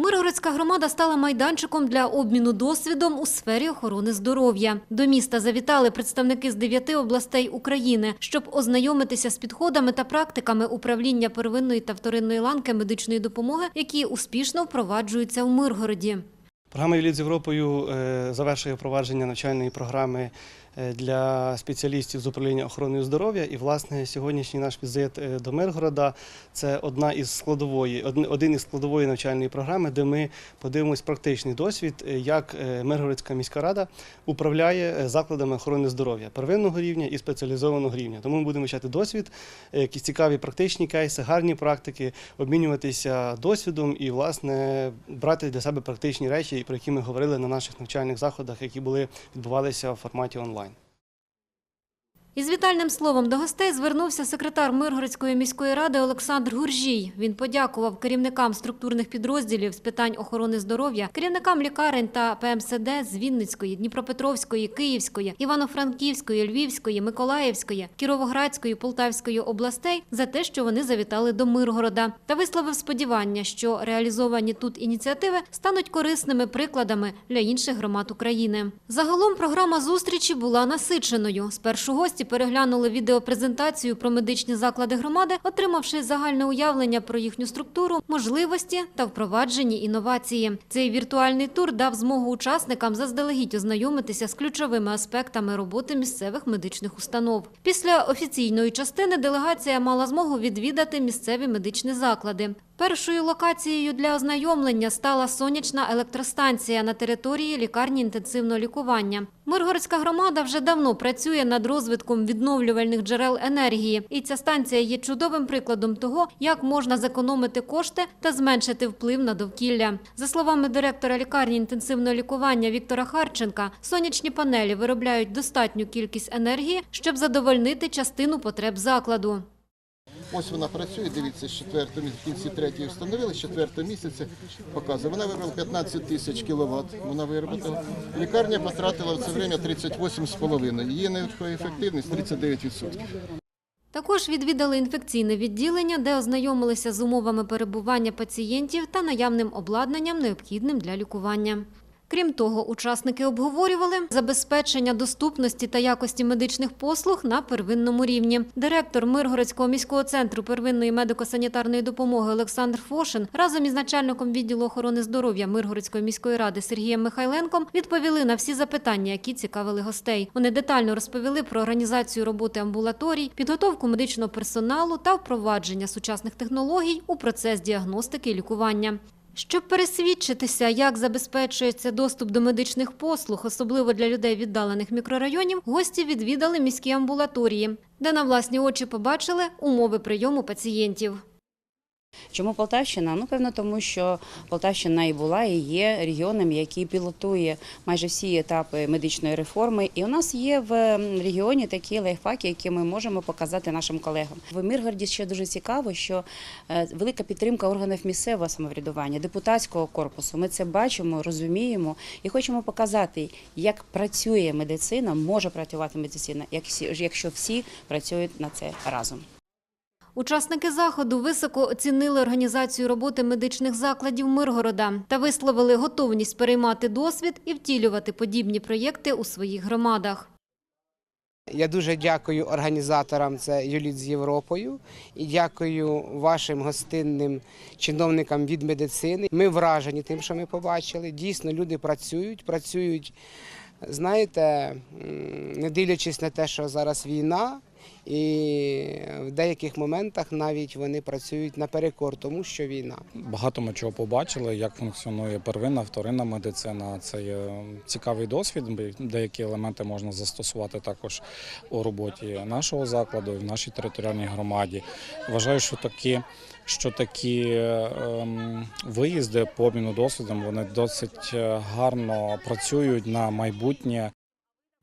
Миргородська громада стала майданчиком для обміну досвідом у сфері охорони здоров'я. До міста завітали представники з дев'яти областей України, щоб ознайомитися з підходами та практиками управління первинної та вторинної ланки медичної допомоги, які успішно впроваджуються у Миргороді. Програма «Юліт з Європою е, завершує впровадження навчальної програми для спеціалістів з управління охороною здоров'я. І, власне, сьогоднішній наш візит е, до Миргорода це одна із складової, один- із складової навчальної програми, де ми подивимось практичний досвід, е, як е, Миргородська міська рада управляє е, закладами охорони здоров'я первинного рівня і спеціалізованого рівня. Тому ми будемо вчати досвід, е, якісь цікаві практичні кейси, гарні практики, обмінюватися досвідом і, власне, брати для себе практичні речі, про які ми говорили на наших навчальних заходах, які були відбувалися в форматі онлайн. Із вітальним словом до гостей звернувся секретар Миргородської міської ради Олександр Гуржій. Він подякував керівникам структурних підрозділів з питань охорони здоров'я, керівникам лікарень та ПМСД з Вінницької, Дніпропетровської, Київської, Івано-Франківської, Львівської, Миколаївської, Кіровоградської, Полтавської областей за те, що вони завітали до Миргорода, та висловив сподівання, що реалізовані тут ініціативи стануть корисними прикладами для інших громад України. Загалом програма зустрічі була насиченою. Спершу гості переглянули відеопрезентацію про медичні заклади громади, отримавши загальне уявлення про їхню структуру, можливості та впроваджені інновації. Цей віртуальний тур дав змогу учасникам заздалегідь ознайомитися з ключовими аспектами роботи місцевих медичних установ. Після офіційної частини делегація мала змогу відвідати місцеві медичні заклади. Першою локацією для ознайомлення стала сонячна електростанція на території лікарні інтенсивного лікування. Миргородська громада вже давно працює над розвитком відновлювальних джерел енергії, і ця станція є чудовим прикладом того, як можна зекономити кошти та зменшити вплив на довкілля. За словами директора лікарні інтенсивного лікування Віктора Харченка, сонячні панелі виробляють достатню кількість енергії, щоб задовольнити частину потреб закладу. Ось вона працює, дивіться, з четвертого місяця, в кінці третьої встановили, з четвертого місяця показує. Вона виробила 15 тисяч кіловат, вона виробила. Лікарня потратила в це время 38,5. Її енергоефективність 39%. Також відвідали інфекційне відділення, де ознайомилися з умовами перебування пацієнтів та наявним обладнанням, необхідним для лікування. Крім того, учасники обговорювали забезпечення доступності та якості медичних послуг на первинному рівні. Директор Миргородського міського центру первинної медико-санітарної допомоги Олександр Фошин разом із начальником відділу охорони здоров'я Миргородської міської ради Сергієм Михайленком відповіли на всі запитання, які цікавили гостей. Вони детально розповіли про організацію роботи амбулаторій, підготовку медичного персоналу та впровадження сучасних технологій у процес діагностики і лікування. Щоб пересвідчитися, як забезпечується доступ до медичних послуг, особливо для людей віддалених мікрорайонів, гості відвідали міські амбулаторії, де на власні очі побачили умови прийому пацієнтів. Чому Полтавщина? Ну, певно, тому що Полтавщина і була, і є регіоном, який пілотує майже всі етапи медичної реформи. І у нас є в регіоні такі лайфхаки, які ми можемо показати нашим колегам. В Миргороді ще дуже цікаво, що е, велика підтримка органів місцевого самоврядування, депутатського корпусу. Ми це бачимо, розуміємо і хочемо показати, як працює медицина, може працювати медицина, якщо всі працюють на це разом. Учасники заходу високо оцінили організацію роботи медичних закладів Миргорода та висловили готовність переймати досвід і втілювати подібні проєкти у своїх громадах. Я дуже дякую організаторам це Юліт з Європою і дякую вашим гостинним чиновникам від медицини. Ми вражені тим, що ми побачили. Дійсно, люди працюють, працюють, знаєте, не дивлячись на те, що зараз війна, і в деяких моментах навіть вони працюють наперекор, тому що війна. Багато ми чого побачили, як функціонує первинна, вторинна медицина. Це є цікавий досвід. Деякі елементи можна застосувати також у роботі нашого закладу в нашій територіальній громаді. Вважаю, що такі, що такі ем, виїзди по обміну досвідом вони досить е, гарно працюють на майбутнє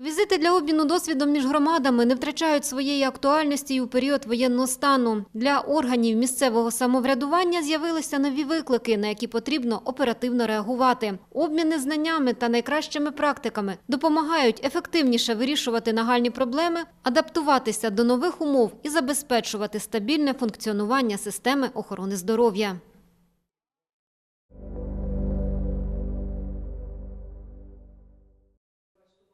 Візити для обміну досвідом між громадами не втрачають своєї актуальності і у період воєнного стану. Для органів місцевого самоврядування з'явилися нові виклики, на які потрібно оперативно реагувати. Обміни знаннями та найкращими практиками допомагають ефективніше вирішувати нагальні проблеми, адаптуватися до нових умов і забезпечувати стабільне функціонування системи охорони здоров'я.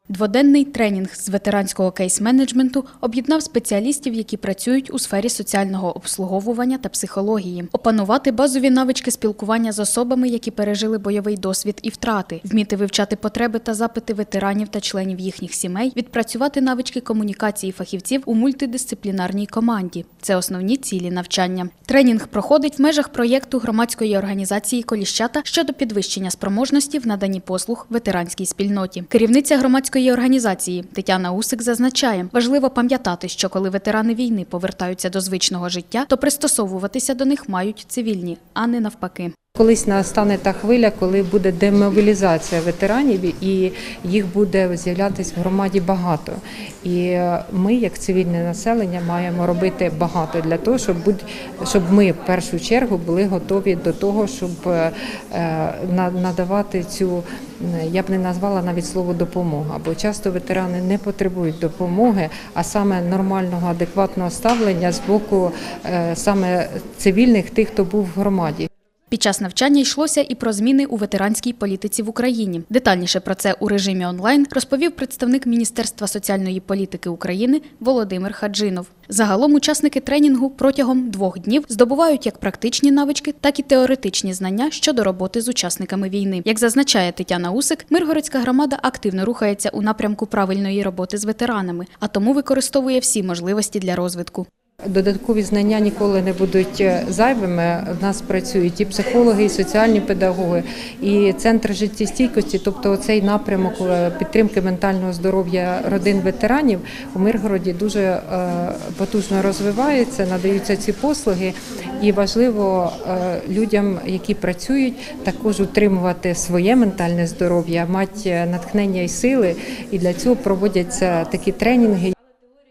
Дводенний тренінг з ветеранського кейс-менеджменту об'єднав спеціалістів, які працюють у сфері соціального обслуговування та психології, опанувати базові навички спілкування з особами, які пережили бойовий досвід і втрати, вміти вивчати потреби та запити ветеранів та членів їхніх сімей, відпрацювати навички комунікації фахівців у мультидисциплінарній команді. Це основні цілі навчання. Тренінг проходить в межах проєкту громадської організації Коліщата щодо підвищення спроможності в наданні послуг ветеранській спільноті. Керівниця громадської організації Тетяна Усик зазначає, важливо пам'ятати, що коли ветерани війни повертаються до звичного життя, то пристосовуватися до них мають цивільні, а не навпаки. Колись настане та хвиля, коли буде демобілізація ветеранів, і їх буде з'являтися в громаді багато. І е, ми, як цивільне населення, маємо робити багато для того, щоб будь щоб ми в першу чергу були готові до того, щоб е, е, на- надавати цю я б не назвала навіть слово допомога, бо часто ветерани не потребують допомоги, а саме нормального, адекватного ставлення з боку саме цивільних, тих, хто був в громаді. Під час навчання йшлося і про зміни у ветеранській політиці в Україні. Детальніше про це у режимі онлайн розповів представник Міністерства соціальної політики України Володимир Хаджинов. Загалом учасники тренінгу протягом двох днів здобувають як практичні навички, так і теоретичні знання щодо роботи з учасниками війни. Як зазначає Тетяна Усик, Миргородська громада активно рухається у напрямку правильної роботи з ветеранами, а тому використовує всі можливості для розвитку. Додаткові знання ніколи не будуть е, зайвими. У нас працюють і психологи, і соціальні педагоги, і центр життєстійкості, тобто цей напрямок е, підтримки ментального здоров'я родин ветеранів у Миргороді дуже е, потужно розвивається, надаються ці послуги. І важливо людям, які працюють, також утримувати своє ментальне здоров'я, мати натхнення і сили. І для цього проводяться такі тренінги.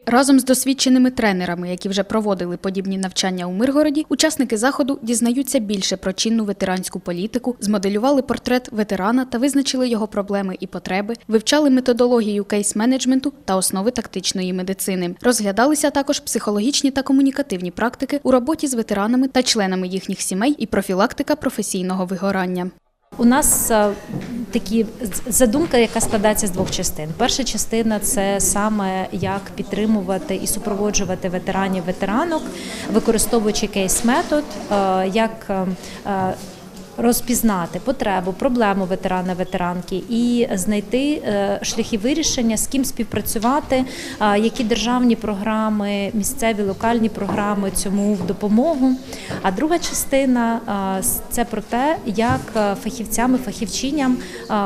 Разом з досвідченими тренерами, які вже проводили подібні навчання у Миргороді, учасники заходу дізнаються більше про чинну ветеранську політику, змоделювали портрет ветерана та визначили його проблеми і потреби, вивчали методологію кейс-менеджменту та основи тактичної медицини. Розглядалися також психологічні та комунікативні практики у роботі з ветеранами та членами їхніх сімей і профілактика професійного вигорання. У нас е, такі задумка, яка складається з двох частин. Перша частина це саме як підтримувати і супроводжувати ветеранів ветеранок, використовуючи кейс-метод, е, як е, розпізнати потребу, проблему ветерана ветеранки і знайти е, шляхи вирішення, з ким співпрацювати, е, які державні програми, місцеві локальні програми цьому в допомогу. А друга частина е, це про те, як фахівцям і фахівчиням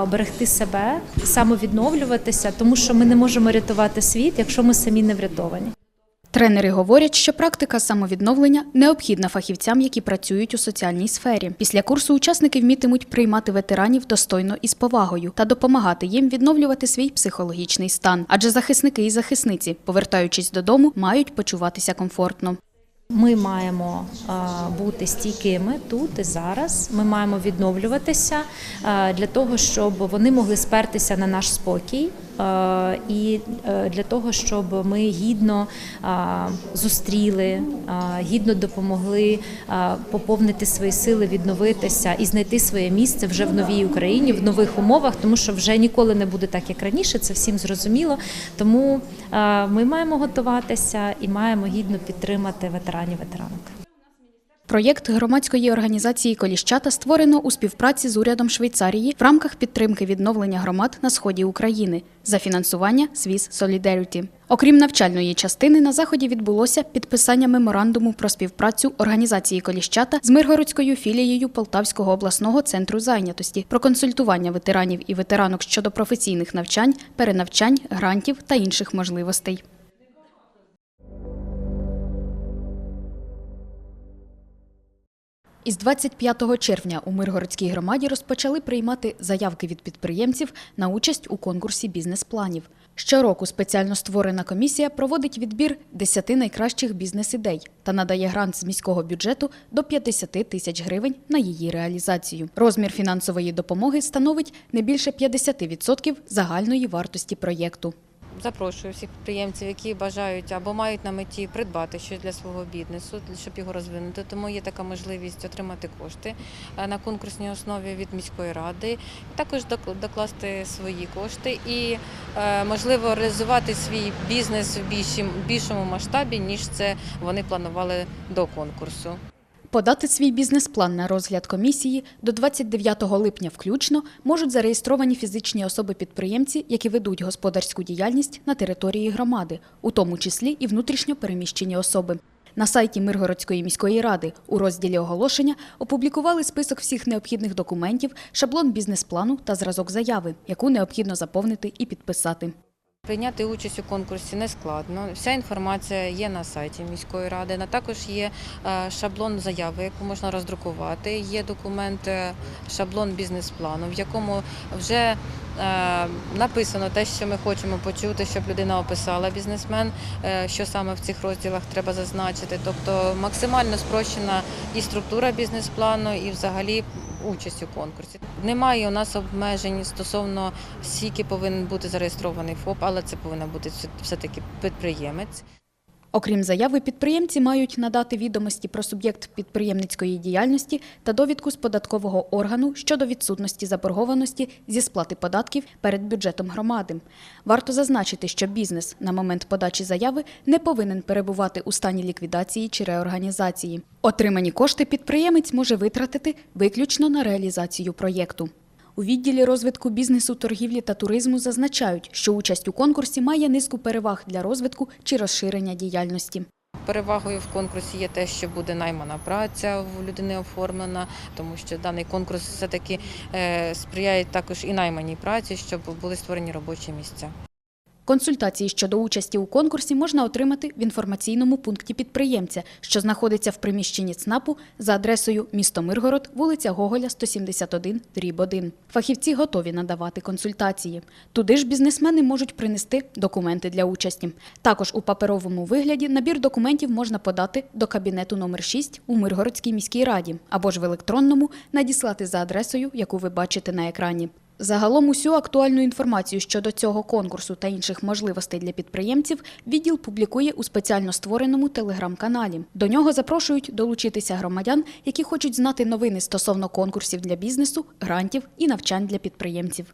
оберегти себе, самовідновлюватися, тому що ми не можемо рятувати світ, якщо ми самі не врятовані. Тренери говорять, що практика самовідновлення необхідна фахівцям, які працюють у соціальній сфері. Після курсу учасники вмітимуть приймати ветеранів достойно і з повагою та допомагати їм відновлювати свій психологічний стан. Адже захисники і захисниці, повертаючись додому, мають почуватися комфортно. Ми маємо бути стійкими тут і зараз. Ми маємо відновлюватися для того, щоб вони могли спертися на наш спокій. Е, І е, для того, щоб ми гідно е, зустріли, гідно допомогли поповнити свої сили, відновитися і знайти своє місце вже в новій Україні, в нових умовах, тому що вже ніколи не буде так, як раніше. Це всім зрозуміло. Тому ми маємо готуватися і маємо гідно підтримати ветеранів ветеранок. Проєкт громадської організації Коліщата створено у співпраці з урядом Швейцарії в рамках підтримки відновлення громад на сході України за фінансування Swiss Solidarity. Окрім навчальної частини, на заході відбулося підписання меморандуму про співпрацю організації Коліщата з Миргородською філією Полтавського обласного центру зайнятості про консультування ветеранів і ветеранок щодо професійних навчань, перенавчань, грантів та інших можливостей. Із 25 червня у Миргородській громаді розпочали приймати заявки від підприємців на участь у конкурсі бізнес-планів. Щороку спеціально створена комісія проводить відбір 10 найкращих бізнес-ідей та надає грант з міського бюджету до 50 тисяч гривень на її реалізацію. Розмір фінансової допомоги становить не більше 50% загальної вартості проєкту. Запрошую всіх підприємців, які бажають або мають на меті придбати щось для свого бізнесу, щоб його розвинути. Тому є така можливість отримати кошти е, на конкурсній основі від міської ради, також док- докласти свої кошти і е, можливо реалізувати свій бізнес в більшому масштабі, ніж це вони планували до конкурсу. Подати свій бізнес-план на розгляд комісії до 29 липня включно можуть зареєстровані фізичні особи-підприємці, які ведуть господарську діяльність на території громади, у тому числі і внутрішньо переміщені особи. На сайті Миргородської міської ради у розділі оголошення опублікували список всіх необхідних документів, шаблон бізнес-плану та зразок заяви, яку необхідно заповнити і підписати. Прийняти участь у конкурсі не складно. Вся інформація є на сайті міської ради. Також є е, шаблон заяви, яку можна роздрукувати. Є документ, е, шаблон бізнес-плану, в якому вже е, написано те, що ми хочемо почути, щоб людина описала бізнесмен, що саме в цих розділах треба зазначити. Тобто максимально спрощена і структура бізнес-плану, і взагалі участь у конкурсі. Немає у нас обмежень стосовно скільки повинен бути зареєстрований ФОП, але це повинен бути все- все-таки підприємець. Окрім заяви, підприємці мають надати відомості про суб'єкт підприємницької діяльності та довідку з податкового органу щодо відсутності заборгованості зі сплати податків перед бюджетом громади. Варто зазначити, що бізнес на момент подачі заяви не повинен перебувати у стані ліквідації чи реорганізації. Отримані кошти підприємець може витратити виключно на реалізацію проєкту. У відділі розвитку бізнесу, торгівлі та туризму зазначають, що участь у конкурсі має низку переваг для розвитку чи розширення діяльності. Перевагою в конкурсі є те, що буде наймана праця в людини оформлена, тому що даний конкурс все-таки е, сприяє також і найманій праці, щоб були створені робочі місця. Консультації щодо участі у конкурсі можна отримати в інформаційному пункті підприємця, що знаходиться в приміщенні ЦНАПу за адресою місто Миргород, вулиця Гоголя, 171, дріб 1. Фахівці готові надавати консультації. Туди ж бізнесмени можуть принести документи для участі. Також у паперовому вигляді набір документів можна подати до кабінету номер 6 у Миргородській міській раді або ж в електронному надіслати за адресою, яку ви бачите на екрані. Загалом усю актуальну інформацію щодо цього конкурсу та інших можливостей для підприємців відділ публікує у спеціально створеному телеграм-каналі. До нього запрошують долучитися громадян, які хочуть знати новини стосовно конкурсів для бізнесу, грантів і навчань для підприємців.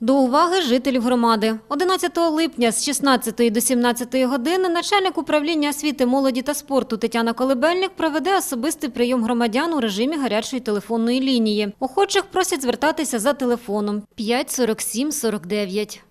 До уваги жителів громади. 11 липня з 16 до 17 години начальник управління освіти, молоді та спорту Тетяна Колебельник проведе особистий прийом громадян у режимі гарячої телефонної лінії. Охочих просять звертатися за телефоном 5 47 49.